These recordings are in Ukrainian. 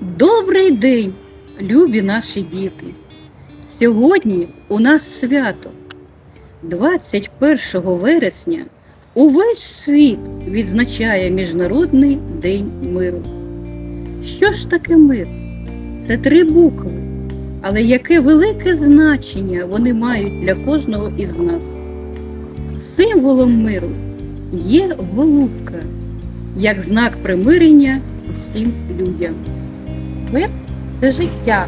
Добрий день, любі наші діти. Сьогодні у нас свято. 21 вересня увесь світ відзначає Міжнародний день миру. Що ж таке мир? Це три букви. Але яке велике значення вони мають для кожного із нас? Символом миру є голубка, як знак примирення усім людям. Мир це життя,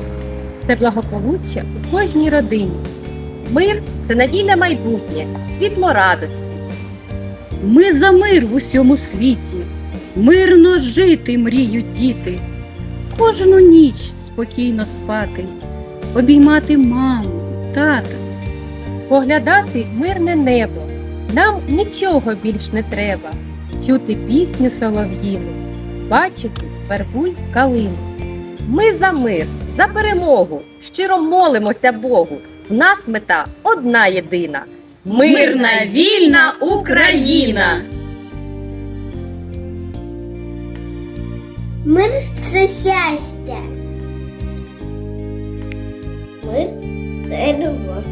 це благополуччя у кожній родині. Мир це надійне майбутнє, світло радості. Ми за мир в усьому світі, мирно жити мріють діти, кожну ніч спокійно спати, обіймати маму, тата. Споглядати мирне небо. Нам нічого більш не треба. Чути пісню солов'їну, бачити вербуй калину. Ми за мир, за перемогу, щиро молимося Богу. В нас мета одна єдина. Мирна, вільна Україна! Мир це щастя. Мир це любов.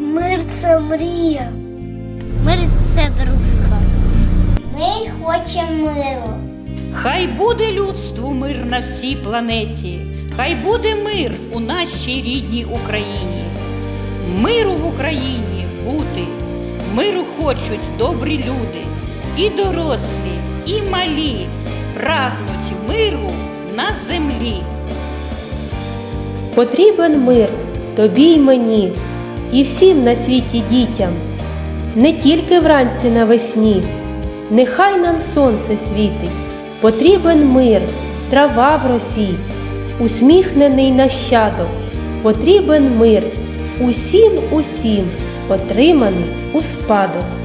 Мир це мрія. Мир це дружба. Ми хочемо миру. Хай буде людству мир на всій планеті, хай буде мир у нашій рідній Україні. Миру в Україні бути, миру хочуть добрі люди, і дорослі, і малі, прагнуть миру на землі. Потрібен мир тобі й мені, і всім на світі дітям, не тільки вранці навесні, нехай нам сонце світить, потрібен мир, трава в росі, усміхнений нащадок, потрібен мир, усім усім отриманий у спадок.